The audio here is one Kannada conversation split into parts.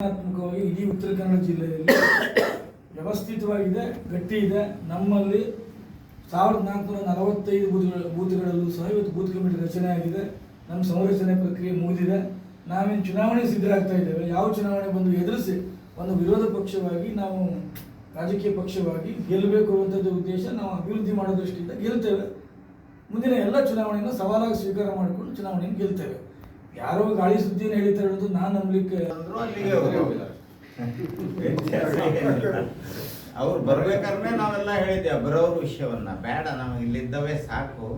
ತುಲನಾತ್ಮಕವಾಗಿ ಇಡೀ ಉತ್ತರ ಕನ್ನಡ ಜಿಲ್ಲೆಯಲ್ಲಿ ವ್ಯವಸ್ಥಿತವಾಗಿದೆ ಗಟ್ಟಿ ಇದೆ ನಮ್ಮಲ್ಲಿ ಸಾವಿರದ ನಾಲ್ಕುನೂರ ನಲವತ್ತೈದು ಬೂತ್ಗಳ, ಬೂತ್ಗಳಲ್ಲೂ ಸಹ ಇವತ್ತು ಬೂತ್ ಕಮಿಟಿ ರಚನೆ ಆಗಿದೆ. ನಮ್ಮ ಸಂರಚನೆ ಪ್ರಕ್ರಿಯೆ ಮುಗಿದಿದೆ. ನಾವೇನು ಚುನಾವಣೆ ಸಿದ್ಧರಾಗ್ತಾ ಇದ್ದೇವೆ. ಯಾವ ಚುನಾವಣೆ ಬಂದು ಎದುರಿಸಿ ಒಂದು ವಿರೋಧ ಪಕ್ಷವಾಗಿ ನಾವು ರಾಜಕೀಯ ಪಕ್ಷವಾಗಿ ಗೆಲ್ಲಬೇಕು ಅನ್ನುವಂಥದ್ದು ಉದ್ದೇಶ ನಾವು ಅಭಿವೃದ್ಧಿ ಮಾಡೋ ದೃಷ್ಟಿಯಿಂದ ಗೆಲ್ತೇವೆ. ಮುಂದಿನ ಎಲ್ಲ ಚುನಾವಣೆಯನ್ನು ಸವಾಲಾಗಿ ಸ್ವೀಕಾರ ಮಾಡಿಕೊಂಡು ಚುನಾವಣೆಯನ್ನು ಗೆಲ್ತೇವೆ. ಯಾರೋ ಗಾಳಿ ಸುದ್ದಿನ ಹೇಳ್ತಾರೆ ಅನ್ನೋದು ನಾನು ನಂಬಲಿಕ್ಕೆ. ಅವ್ರು ಬರ್ಬೇಕಾದ್ರೆ ನಾವೆಲ್ಲ ಹೇಳಿದ್ದೆ ಬರೋ ವಿಷಯವನ್ನ. ಬೇಡ ನಾವು ಇಲ್ಲಿದ್ದವೇ ಸಾಕು.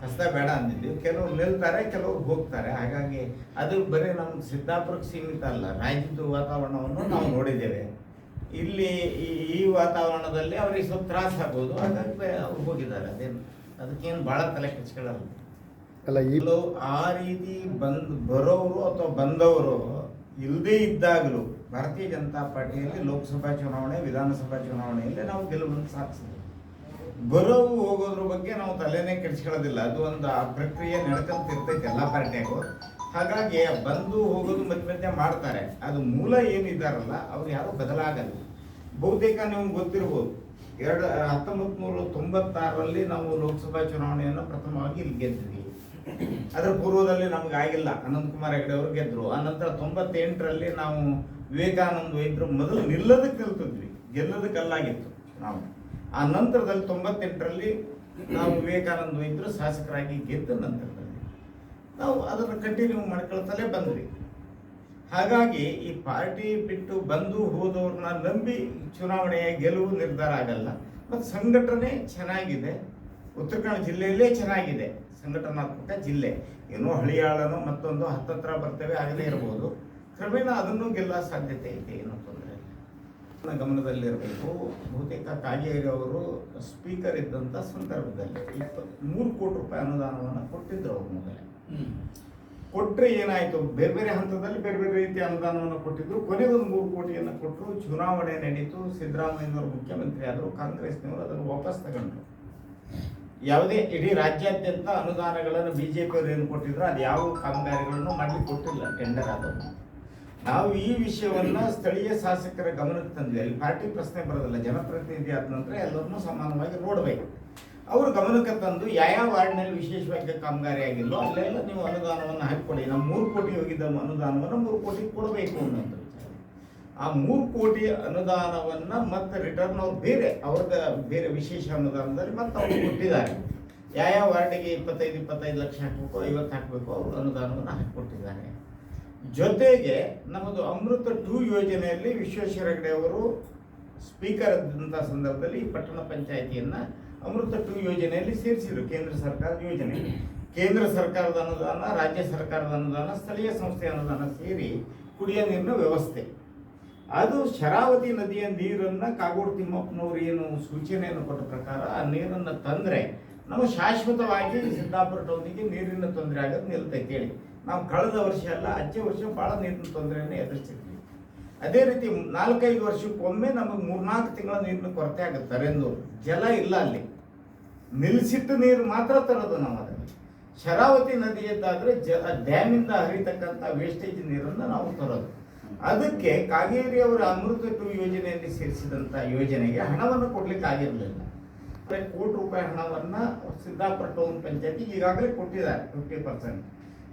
ಕಷ್ಟ ಬೇಡ ಅಂದಿದ್ವಿ. ಕೆಲವ್ರು ನಿಲ್ತಾರೆ, ಕೆಲವ್ರು ಹೋಗ್ತಾರೆ. ಹಾಗಾಗಿ ಅದು ಬರೀ ನಮ್ಮ ಸಿದ್ದಾಪುರಕ್ಕೆ ಸೀಮಿತ ಅಲ್ಲ ರಾಜ್ಯದ ವಾತಾವರಣವನ್ನು ನಾವು ನೋಡಿದ್ದೇವೆ. ಇಲ್ಲಿ ಈ ವಾತಾವರಣದಲ್ಲಿ ಅವ್ರಿಗೆ ಸ್ವಲ್ಪ ತ್ರಾಸ ಆಗ್ಬೋದು. ಹಾಗಾಗಿ ಅವ್ರು ಹೋಗಿದ್ದಾರೆ. ಅದೇನು, ಅದಕ್ಕೇನು ಭಾಳ ತಲೆ ಕೆಚ್ಕೊಳ್ಳಲ್ಲ ಅಲ್ಲ ಈಗಲೂ ಆ ರೀತಿ ಬಂದ್ ಬರೋರು ಅಥವಾ ಬಂದವರು ಇಲ್ಲದೇ ಇದ್ದಾಗಲೂ ಭಾರತೀಯ ಜನತಾ ಪಾರ್ಟಿಯಲ್ಲಿ ಲೋಕಸಭಾ ಚುನಾವಣೆ, ವಿಧಾನಸಭಾ ಚುನಾವಣೆಯಲ್ಲಿ ನಾವು ಗೆಲುವನ್ನು ಸಾಧಿಸಿದ್ವಿ. ಬರೋವು ಹೋಗೋದ್ರ ಬಗ್ಗೆ ನಾವು ತಲೆನೇ ಕೆಡಿಸ್ಕೊಳ್ಳೋದಿಲ್ಲ. ಅದು ಒಂದು ಆ ಪ್ರಕ್ರಿಯೆ ನಡ್ಕೊಂತಿರ್ತೈತೆ ಎಲ್ಲ ಪಾರ್ಟಿಯಾಗೂ ಹಾಗಾಗಿ ಬಂದು ಹೋಗೋದು ಮಧ್ಯ ಮಧ್ಯ ಮಾಡ್ತಾರೆ. ಅದು ಮೂಲ ಏನಿದ್ದಾರಲ್ಲ ಅವ್ರು ಯಾರು ಬದಲಾಗಲ್ಲ. ಬಹುತೇಕ ನಿಮ್ಗೆ ಗೊತ್ತಿರ್ಬೋದು, ಎರಡು ಹತ್ತೊಂಬತ್ತು ನೂರ ತೊಂಬತ್ತಾರರಲ್ಲಿ ನಾವು ಲೋಕಸಭಾ ಚುನಾವಣೆಯನ್ನು ಪ್ರಥಮವಾಗಿ ಇಲ್ಲಿ ಗೆದ್ದಿದ್ವಿ. ಅದರ ಪೂರ್ವದಲ್ಲಿ ನಮ್ಗೆ ಆಗಿಲ್ಲ. ಅನಂತ್ ಕುಮಾರ್ ಹೆಗಡೆ ಅವರು ಗೆದ್ರು. ಆನಂತರ ತೊಂಬತ್ತೆಂಟರಲ್ಲಿ ನಾವು ವಿವೇಕಾನಂದ ವೈದ್ಯರು ಮೊದಲು ನಿಲ್ಲದಕ್ಕೆ ನಿಲ್ತಿದ್ವಿ. ಗೆಲ್ಲದಕ್ಕಲ್ಲಾಗಿತ್ತು ನಾವು. ಆ ನಂತರದಲ್ಲಿ ತೊಂಬತ್ತೆಂಟರಲ್ಲಿ ನಾವು ವಿವೇಕಾನಂದ ವೈದ್ಯರು ಶಾಸಕರಾಗಿ ಗೆದ್ದ ನಂತರದಲ್ಲಿ. ನಾವು ಅದನ್ನು ಕಂಟಿನ್ಯೂ ಮಾಡ್ಕೊಳ್ತಲೇ ಬಂದ್ವಿ. ಹಾಗಾಗಿ ಈ ಪಾರ್ಟಿ ಬಿಟ್ಟು ಬಂದು ಹೋದವ್ರನ್ನ ನಂಬಿ ಚುನಾವಣೆಯ ಗೆಲುವು ನಿರ್ಧಾರ ಆಗಲ್ಲ. ಮತ್ತು ಸಂಘಟನೆ ಚೆನ್ನಾಗಿದೆ. ಉತ್ತರ ಕನ್ನಡ ಜಿಲ್ಲೆಯಲ್ಲೇ ಚೆನ್ನಾಗಿದೆ. ಸಂಘಟನಾತ್ಮಕ ಜಿಲ್ಲೆ. ಏನೋ ಹಳಿಯಾಳನೋ ಮತ್ತೊಂದು ಹತ್ತತ್ರ ಬರ್ತವೆ ಆಗಲೇ ಇರ್ಬೋದು. ಕ್ರಮೇಣ ಅದನ್ನು ಗೆಲ್ಲ ಸಾಧ್ಯತೆ ಇದೆ ಏನೋ ತೊಂದರೆ ನನ್ನ ಗಮನದಲ್ಲಿರಬೇಕು ಬಹುತೇಕ ಕಾಗೇರಿ ಅವರು ಸ್ಪೀಕರ್ ಇದ್ದಂಥ ಸಂದರ್ಭದಲ್ಲಿ ಇಪ್ಪತ್ತ್ ಮೂರು ಕೋಟಿ ರೂಪಾಯಿ ಅನುದಾನವನ್ನು ಕೊಟ್ಟಿದ್ರು ಅವ್ರ ಮೊದಲೇ ಕೊಟ್ಟರೆ ಏನಾಯಿತು? ಬೇರೆ ಬೇರೆ ಹಂತದಲ್ಲಿ ಬೇರೆ ಬೇರೆ ರೀತಿಯ ಅನುದಾನವನ್ನು ಕೊಟ್ಟಿದ್ರು. ಕೊನೆಗೊಂದು ಮೂರು ಕೋಟಿಯನ್ನು ಕೊಟ್ಟರು ಚುನಾವಣೆ ನಡೀತು. ಸಿದ್ದರಾಮಯ್ಯನವರು ಮುಖ್ಯಮಂತ್ರಿ ಆದರು ಕಾಂಗ್ರೆಸ್ನವರು ಅದನ್ನು ವಾಪಸ್ ತಗೊಂಡ್ರು. ಯಾವುದೇ ಇಡೀ ರಾಜ್ಯಾದ್ಯಂತ ಅನುದಾನಗಳನ್ನು ಬಿ ಜೆ ಪಿಯವರು ಏನು ಕೊಟ್ಟಿದ್ರು ಅದು ಯಾವ ಕಾಮಗಾರಿಗಳನ್ನು ಮಾಡಲಿಕ್ಕೆ ಕೊಟ್ಟಿಲ್ಲ ಟೆಂಡರ್ ಆದವು ನಾವು ಈ ವಿಷಯವನ್ನ ಸ್ಥಳೀಯ ಶಾಸಕರ ಗಮನಕ್ಕೆ ತಂದ್ವಿ ಅಲ್ಲಿ ಪಾರ್ಟಿ ಪ್ರಶ್ನೆ ಬರೋದಿಲ್ಲ, ಜನಪ್ರತಿನಿಧಿ ಆದ ನಂತರ ಎಲ್ಲರನ್ನೂ ಸಮಾನವಾಗಿ ನೋಡಬೇಕು. ಅವರು ಗಮನಕ್ಕೆ ತಂದು ಯಾವ ವಾರ್ಡ್ನಲ್ಲಿ ವಿಶೇಷವಾಗಿ ಕಾಮಗಾರಿ ಆಗಿಲ್ಲೋ ಅಲ್ಲೆಲ್ಲ ನೀವು ಅನುದಾನವನ್ನು ಹಾಕಿಕೊಡಿ ನಮ್ಮ ಮೂರು ಕೋಟಿ ಹೋಗಿದ್ದ ಅನುದಾನವನ್ನು ಮೂರು ಕೋಟಿ ಕೊಡಬೇಕು ಅನ್ನೋದು. ಆ ಮೂರು ಕೋಟಿ ಅನುದಾನವನ್ನ ಮತ್ತೆ ರಿಟರ್ನ್ ಅವ್ರು ಬೇರೆ, ಅವ್ರದ ಬೇರೆ ವಿಶೇಷ ಅನುದಾನದಲ್ಲಿ ಮತ್ತೆ ಅವ್ರು ಕೊಟ್ಟಿದ್ದಾರೆ. ಯಾವ ವಾರ್ಡಿಗೆ ಇಪ್ಪತ್ತೈದು ಇಪ್ಪತ್ತೈದು ಲಕ್ಷ ಹಾಕಬೇಕು, ಐವತ್ತು ಹಾಕಬೇಕು, ಅವರು ಅನುದಾನವನ್ನು ಹಾಕಿಕೊಟ್ಟಿದ್ದಾರೆ. ಜೊತೆಗೆ ನಮ್ಮದು ಅಮೃತ ಟೂ ಯೋಜನೆಯಲ್ಲಿ ವಿಶ್ವೇಶ್ವರ ಹೆಗಡೆ ಅವರು ಸ್ಪೀಕರ್ ಇದ್ದಂಥ ಸಂದರ್ಭದಲ್ಲಿ ಪಟ್ಟಣ ಪಂಚಾಯಿತಿಯನ್ನು ಅಮೃತ ಟೂ ಯೋಜನೆಯಲ್ಲಿ ಸೇರಿಸಿದರು, ಕೇಂದ್ರ ಸರ್ಕಾರದ ಯೋಜನೆ. ಕೇಂದ್ರ ಸರ್ಕಾರದ ಅನುದಾನ, ರಾಜ್ಯ ಸರ್ಕಾರದ ಅನುದಾನ, ಸ್ಥಳೀಯ ಸಂಸ್ಥೆ ಅನುದಾನ ಸೇರಿ ಕುಡಿಯೋ ನೀರಿನ ವ್ಯವಸ್ಥೆ. ಅದು ಶರಾವತಿ ನದಿಯ ನೀರನ್ನ ಕಾಗೋಡು ತಿಮ್ಮಪ್ಪನವರು ಏನು ಸೂಚನೆಯನ್ನು ಕೊಟ್ಟ ಪ್ರಕಾರ ಆ ನೀರನ್ನು ತಂದ್ರೆ ನಾವು ಶಾಶ್ವತವಾಗಿ ಸಿದ್ದಾಪುರ ಟೌನಿಗೆ ನೀರಿನ ತೊಂದರೆ ಆಗೋದು ನಿಲ್ತೈತೆ ಹೇಳಿ. ನಾವು ಕಳೆದ ವರ್ಷ ಅಲ್ಲ, ಅಚ್ಚೆ ವರ್ಷ ಭಾಳ ನೀರಿನ ತೊಂದರೆಯನ್ನು ಎದುರಿಸಿದ್ವಿ ಅದೇ ರೀತಿ ನಾಲ್ಕೈದು ವರ್ಷಕ್ಕೊಮ್ಮೆ ನಮಗೆ ಮೂರ್ನಾಲ್ಕು ತಿಂಗಳ ನೀರಿನ ಕೊರತೆ ಆಗುತ್ತೆ. ಎಂದು ಜಲ ಇಲ್ಲ ಅಲ್ಲಿ. ನಿಲ್ಲಿಸಿಟ್ಟು ನೀರು ಮಾತ್ರ ತರೋದು ನಾವು ಅದನ್ನು ಶರಾವತಿ ನದಿಯದ್ದಾದರೆ ಜ ಡ್ಯಾಮಿಂದ ಹರಿತಕ್ಕಂಥ ವೇಸ್ಟೇಜ್ ನೀರನ್ನು ನಾವು ತರೋದು. ಅದಕ್ಕೆ ಕಾಗೇರಿ ಅವರ ಅಮೃತ ಯೋಜನೆಯಲ್ಲಿ ಸೇರಿಸಿದಂಥ ಯೋಜನೆಗೆ ಹಣವನ್ನು ಕೊಡ್ಲಿಕ್ಕೆ ಆಗಿರಲಿಲ್ಲ. ಕೋಟಿ ರೂಪಾಯಿ ಹಣವನ್ನು ಸಿದ್ದಾಪುರ ಟೌನ್ ಪಂಚಾಯತಿ ಈಗಾಗಲೇ ಕೊಟ್ಟಿದ್ದಾರೆ ಫಿಫ್ಟಿ ಪರ್ಸೆಂಟ್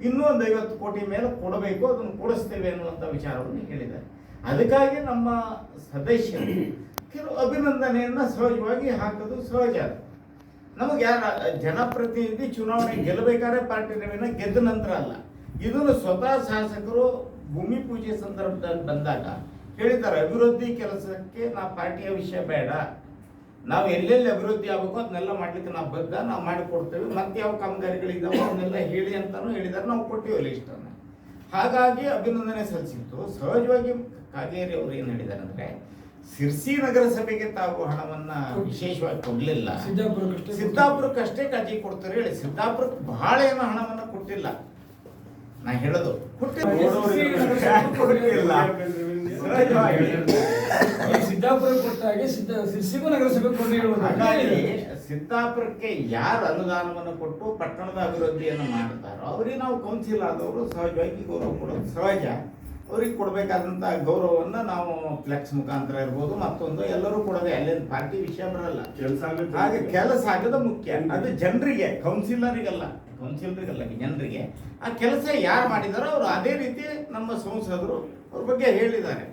ಇನ್ನೂ ಒಂದು ಐವತ್ತು ಕೋಟಿ ಮೇಲೆ ಕೊಡಬೇಕು, ಅದನ್ನು ಕೊಡಿಸ್ತೇವೆ ಅನ್ನುವಂಥ ವಿಚಾರವನ್ನು ಹೇಳಿದ್ದಾರೆ. ಅದಕ್ಕಾಗಿ ನಮ್ಮ ಸದಸ್ಯರು ಕೆಲವು ಅಭಿನಂದನೆಯನ್ನು ಸಹಜವಾಗಿ ಹಾಕೋದು ಸಹಜ. ನಮಗೆ ಯಾರ ಜನಪ್ರತಿನಿಧಿ ಚುನಾವಣೆ ಗೆಲ್ಲಬೇಕಾದ್ರೆ ಪಾರ್ಟಿ ಗೆದ್ದ ನಂತರ ಅಲ್ಲ. ಇದನ್ನು ಸ್ವತಃ ಶಾಸಕರು ಭೂಮಿ ಪೂಜೆ ಸಂದರ್ಭದಲ್ಲಿ ಬಂದಾಗ ಹೇಳಿದ್ದಾರೆ ಅಭಿವೃದ್ಧಿ ಕೆಲಸಕ್ಕೆ ನಾ ಪಾರ್ಟಿಯ ವಿಷಯ ಬೇಡ. ನಾವು ಎಲ್ಲೆಲ್ಲಿ ಅಭಿವೃದ್ಧಿ ಆಗಬೇಕು ಅದನ್ನೆಲ್ಲ ಮಾಡ್ಲಿಕ್ಕೆ ನಾವು ಬದ್ಧ ನಾವು ಮಾಡಿಕೊಡ್ತೇವೆ. ಮತ್ತೆ ಯಾವ ಕಾಮಗಾರಿಗಳಿದ್ದಾವೆ ಅದನ್ನೆಲ್ಲ ಹೇಳಿ ಅಂತಾನು ಹೇಳಿದಾರೆ ನಾವು ಕೊಟ್ಟಿವಲ್ಲ ಲಿಸ್ಟನ್ನು ಹಾಗಾಗಿ ಅಭಿನಂದನೆ ಸಲ್ಲಿಸಿತ್ತು ಸಹಜವಾಗಿ ಕಾಗೇರಿ ಅವರು ಏನು ಹೇಳಿದ್ದಾರೆ ಅಂದ್ರೆ ಸಿರ್ಸಿ ನಗರಸಭೆಗೆ ತಾವು ಹಣವನ್ನ ವಿಶೇಷವಾಗಿ ಕೊಡ್ಲಿಲ್ಲ. ಸಿದ್ದಾಪುರಕ್ಕಷ್ಟೇ ಕಾಜಿ ಕೊಡ್ತಾರೆ. ಹೇಳಿ ಸಿದ್ದಾಪುರಕ್ಕೆ ಬಹಳ ಏನೋ ಹಣವನ್ನು ಕೊಟ್ಟಿಲ್ಲ. ನಾ ಹೇಳೋದು. ಸಿದ್ದಾಪುರ ಕೊಟ್ಟ ಹಾಗೆ ಸಿದ್ದ ಸಿರ್ಸಿಗೂ ನಗರಸಭೆ ಸಿದ್ದಾಪುರಕ್ಕೆ ಯಾರು ಅನುದಾನವನ್ನು ಕೊಟ್ಟು ಪಟ್ಟಣದ ಅಭಿವೃದ್ಧಿಯನ್ನು ಮಾಡ್ತಾರೋ ಅವರಿಗೆ ನಾವು ಕೌನ್ಸಿಲ್ ಆದವರು ಸಹಜವಾಗಿ ಗೌರವ ಕೊಡೋದು ಸಹಜ. ಅವ್ರಿಗೆ ಕೊಡಬೇಕಾದಂಥ ಗೌರವವನ್ನು ನಾವು ಫ್ಲೆಕ್ಸ್ ಮುಖಾಂತರ ಇರ್ಬೋದು ಮತ್ತೊಂದು ಎಲ್ಲರೂ ಕೊಡೋದೇ ಅಲ್ಲೇನು ಪಾರ್ಟಿ ವಿಷಯ ಬರಲ್ಲ. ಕೆಲಸ ಹಾಗೆ ಕೆಲಸ ಆಗೋದು ಮುಖ್ಯ. ಅದು ಜನರಿಗೆ ಕೌನ್ಸಿಲರಿಗಲ್ಲ ಕೌನ್ಸಿಲರಿಗಲ್ಲ ಜನರಿಗೆ. ಆ ಕೆಲಸ ಯಾರು ಮಾಡಿದಾರೋ ಅವರು ಅದೇ ರೀತಿ ನಮ್ಮ ಸಂಸದರು ಅವ್ರ ಬಗ್ಗೆ ಹೇಳಿದ್ದಾರೆ.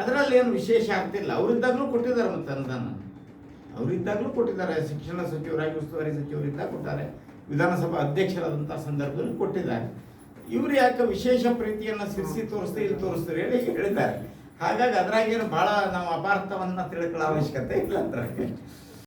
ಅದರಲ್ಲಿ ಏನು ವಿಶೇಷ ಆಗ್ತಿಲ್ಲ. ಅವರಿದ್ದಾಗಲೂ ಕೊಟ್ಟಿದ್ದಾರೆ ಮತ್ತೆ ಅನುದಾನ. ಅವರಿದ್ದಾಗಲೂ ಕೊಟ್ಟಿದ್ದಾರೆ. ಶಿಕ್ಷಣ ಸಚಿವರಾಗಿ ಉಸ್ತುವಾರಿ ಸಚಿವರಿದ್ದಾಗ ಕೊಟ್ಟಾರೆ ವಿಧಾನಸಭಾ ಅಧ್ಯಕ್ಷರಾದಂಥ ಸಂದರ್ಭದಲ್ಲಿ ಕೊಟ್ಟಿದ್ದಾರೆ. ಇವರು ಯಾಕೆ ವಿಶೇಷ ಪ್ರೀತಿಯನ್ನು ಸಿರಿಸಿ ತೋರಿಸ್ತಾ ಇಲ್ಲಿ ತೋರಿಸ್ತಾರೆ ಹೇಳಿ ಹೇಳಿದ್ದಾರೆ. ಹಾಗಾಗಿ ಅದ್ರಾಗೇನು ಭಾಳ ನಾವು ಅಪಾರ್ಥವನ್ನು ತಿಳ್ಕೊಳ್ಳೋ ಅವಶ್ಯಕತೆ ಇಲ್ಲ ಅದ್ರಾಗೆ